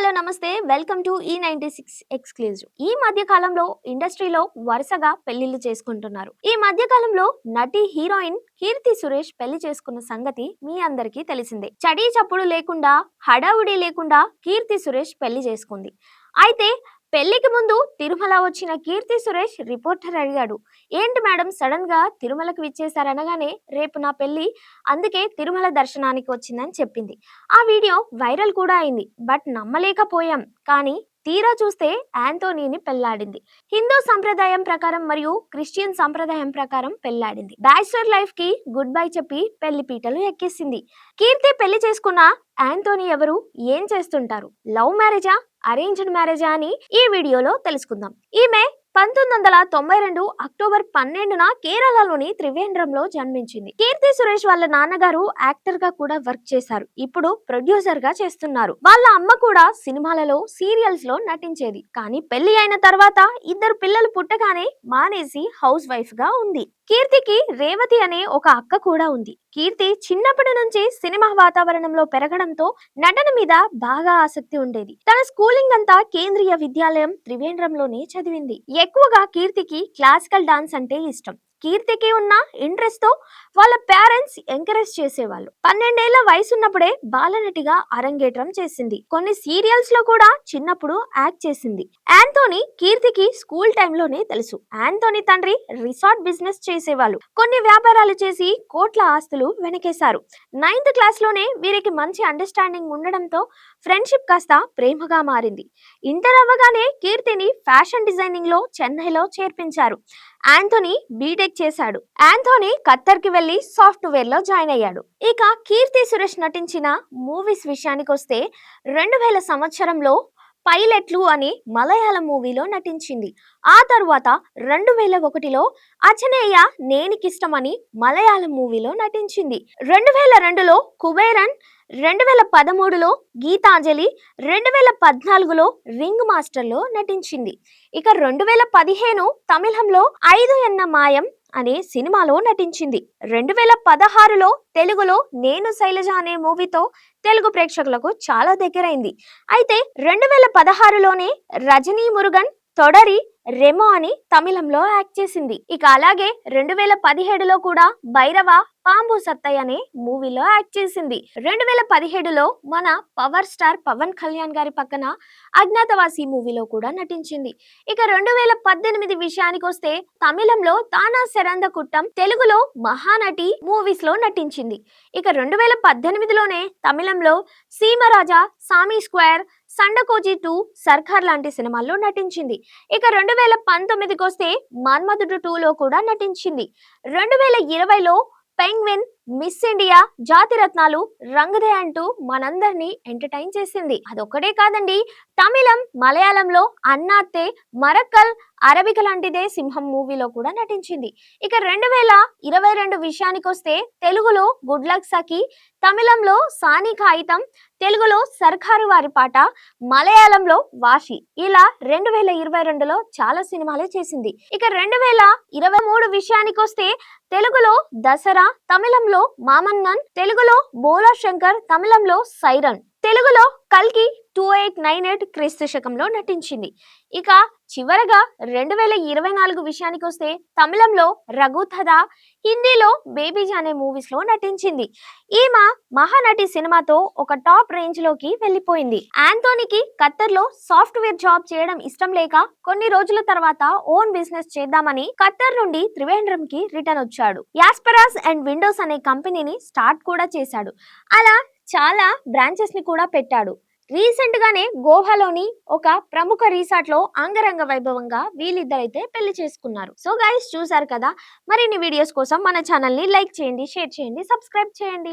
Hello నమస్తే. Welcome to ఈ ninety six exclusive ఈ మధ్య కాలంలో ఇండస్ట్రీలో వరుసగా పెళ్ళిళ్ళు చేసుకుంటున్నారు. ఈ మధ్య కాలంలో నటి హీరోయిన్ కీర్తి సురేష్ పెళ్ళి చేసుకున్న సంగతి మీ అందరికీ తెలిసిందే. చడీ చప్పుడు లేకుండా హడావుడి లేకుండా కీర్తి సురేష్ పెళ్ళి చేసుకుంది. అయితే పెళ్ళికి ముందు తిరుమల వచ్చిన కీర్తి సురేష్ రిపోర్టర్ అడిగాడు. ఏంటి మేడం సడన్గా తిరుమలకు విచ్చేశారనగానే రేపు నా పెళ్ళి అందుకే తిరుమల దర్శనానికి వచ్చిందని చెప్పింది. ఆ వీడియో వైరల్ కూడా అయింది బట్ నమ్మలేకపోయాం. కానీ తీరా చూస్తే యాంటోనీని పెళ్ళాడింది. హిందూ సంప్రదాయం ప్రకారం మరియు క్రిస్టియన్ సంప్రదాయం ప్రకారం పెళ్ళాడింది. బ్యాచిలర్ లైఫ్కి గుడ్ బై చెప్పి పెళ్ళి పీటలు ఎక్కేసింది. కీర్తి పెళ్ళి చేసుకున్న యాంటోనీ ఎవరు? ఏం చేస్తుంటారు? లవ్ మ్యారేజా? అరేంజ్డ్ మ్యారేజా అని ఈ వీడియోలో తెలుసుకుందాం. ఈమె పంతొమ్మిది వందల తొంభై రెండు అక్టోబర్ పన్నెండున కేరళలోని త్రివేంద్రంలో జన్మించింది. కీర్తి సురేష్ వాళ్ళ నాన్నగారు యాక్టర్గా కూడా వర్క్ చేశారు. ఇప్పుడు ప్రొడ్యూసర్గా చేస్తున్నారు. వాళ్ళ అమ్మ కూడా సినిమాలలో సీరియల్స్లో నటించేది. కానీ పెళ్ళి అయిన తర్వాత ఇద్దరు పిల్లలు పుట్టగానే మానేసి హౌస్ వైఫ్గా ఉంది. కీర్తికి రేవతి అనే ఒక అక్క కూడా ఉంది. కీర్తి చిన్నప్పటి నుంచి సినిమా వాతావరణంలో పెరగడంతో నటన మీద బాగా ఆసక్తి ఉండేది. తన స్కూలింగ్ అంతా కేంద్రీయ విద్యాలయం త్రివేంద్రంలోనే చదివింది. ఎక్కువగా కీర్తికి క్లాసికల్ డాన్స్ అంటే ఇష్టం. కీర్తికి ఉన్న ఇంట్రెస్ట్తో వాళ్ళ పేరెంట్స్ ఎంకరేజ్ చేసేవాళ్ళు. పన్నెండేళ్ళ వయసు ఉన్నప్పుడే బాలనటిగా అరంగేట్రం చేసింది. కొన్ని సీరియల్స్లో కూడా చిన్నప్పుడు యాక్ట్ చేసింది. యాంతోనీ కీర్తికి స్కూల్ టైంలోనే తెలుసు. యాంతోనీ తండ్రి రిసార్ట్ బిజినెస్ చేసేవాళ్ళు. కొన్ని వ్యాపారాలు చేసి కోట్ల ఆస్తులు వెనకేశారు. నైన్త్ క్లాస్లోనే వీరికి మంచి అండర్స్టాండింగ్ ఉండడంతో ఫ్రెండ్షిప్ కాస్త ప్రేమగా మారింది. ఇంటర్ అవ్వగానే కీర్తిని ఫ్యాషన్ డిజైనింగ్లో చెన్నైలో చేర్పించారు. యాంథోనీ బీటెక్ చేశాడు. యాంథోనీ ఖత్తర్కి వెళ్ళి సాఫ్ట్వేర్లో జాయిన్ అయ్యాడు. ఇక కీర్తి సురేష్ నటించిన మూవీస్ విషయానికి వస్తే రెండు వేల సంవత్సరంలో పైలట్లు అని మలయాళం మూవీలో నటించింది. ఆ తర్వాత రెండు వేల ఒకటిలో అచనేయ నేనికిష్టమని మలయాళం మూవీలో నటించింది. రెండు వేల రెండులో కుబేరన్ రెండు వేల పదమూడులో గీతాంజలి రెండు వేల పద్నాలుగులో రింగ్ మాస్టర్లో నటించింది. ఇక రెండు వేల పదిహేను తమిళంలో ఐదు ఎన్న మాయం అనే సినిమాలో నటించింది. రెండు వేల పదహారులో తెలుగులో నేను శైలజ అనే మూవీతో తెలుగు ప్రేక్షకులకు చాలా దగ్గరైంది. అయితే రెండు వేల పదహారులోనే రజనీ మురుగన్ తొడరి రెమో అని తమిళంలో యాక్ట్ చేసింది. ఇక అలాగే రెండు వేల పదిహేడులో కూడా భైరవ పాంబు సత్తయ్య అనే మూవీలో యాక్ట్ చేసింది. రెండు వేల పదిహేడులో మన పవర్ స్టార్ పవన్ కళ్యాణ్ గారి పక్కన అజ్ఞాతవాసి మూవీలో కూడా నటించింది. ఇక రెండు వేల పద్దెనిమిది విషయానికి వస్తే తమిళంలో తానా శరంద కుట్టం తెలుగులో మహానటి మూవీస్లో నటించింది. ఇక రెండు వేల పద్దెనిమిదిలోనే తమిళంలో సీమరాజా సామి స్క్వేర్ సండకోజీ టూ సర్కార్ లాంటి సినిమాల్లో నటించింది. ఇక రెండు వేల పంతొమ్మిదికి వస్తే మన్మధుడు టూలో కూడా నటించింది. రెండు వేల ఇరవైలో Penguin Miss India Jathiratnalu Rang De అంటూ మనందరినీ ఎంటర్టైన్ చేసింది. అదొక్కటే కాదండి తమిళం మలయాళంలో అన్నాతే మరక్కల్ అరబిక లాంటిదే సింహం మూవీలో కూడా నటించింది. ఇక రెండు వేల ఇరవై రెండు విషయానికి వస్తే తెలుగులో గుడ్ లక్ సఖి తమిళంలో సాని కాగితం తెలుగులో సర్కారు వారి పాట మలయాళంలో వాషి ఇలా రెండు వేల ఇరవై రెండులో చాలా సినిమాలే చేసింది. ఇక రెండు వేల ఇరవై మూడు విషయానికి వస్తే తెలుగులో దసరా తమిళంలో మామన్నన్ తెలుగులో బోలా శంకర్ తమిళంలో సైరన్. తెలుగులో కల్కి ఎయిట్ నైన్ ఎయిట్ క్రీస్తు శకంలో నటించింది. ఇక చివరగా రెండు వేల ఇరవై నాలుగు విషయానికి వస్తే తమిళంలో రఘుథద హిందీలో బేబీజీ అనే మూవీస్లో నటించింది. ఈమె మహానటి సినిమాతో ఒక టాప్ రేంజ్లోకి వెళ్ళిపోయింది. ఆంటోనీకి ఖత్తర్లో సాఫ్ట్వేర్ జాబ్ చేయడం ఇష్టం లేక కొన్ని రోజుల తర్వాత ఓన్ బిజినెస్ చేద్దామని ఖత్తర్ నుండి త్రివేంద్రం కి రిటర్న్ వచ్చాడు. యాస్పరాస్ అండ్ విండోస్ అనే కంపెనీని స్టార్ట్ కూడా చేశాడు. అలా చాలా బ్రాంచెస్ని కూడా పెట్టాడు. రీసెంట్ గానే గోవాలోని ఒక ప్రముఖ రిసార్ట్లో అంగరంగ వైభవంగా వీళ్ళిద్దరైతే పెళ్ళి చేసుకున్నారు. సో గైస్ చూసారు కదా? మరిన్ని వీడియోస్ కోసం మన ఛానల్ని లైక్ చేయండి షేర్ చేయండి సబ్స్క్రైబ్ చేయండి.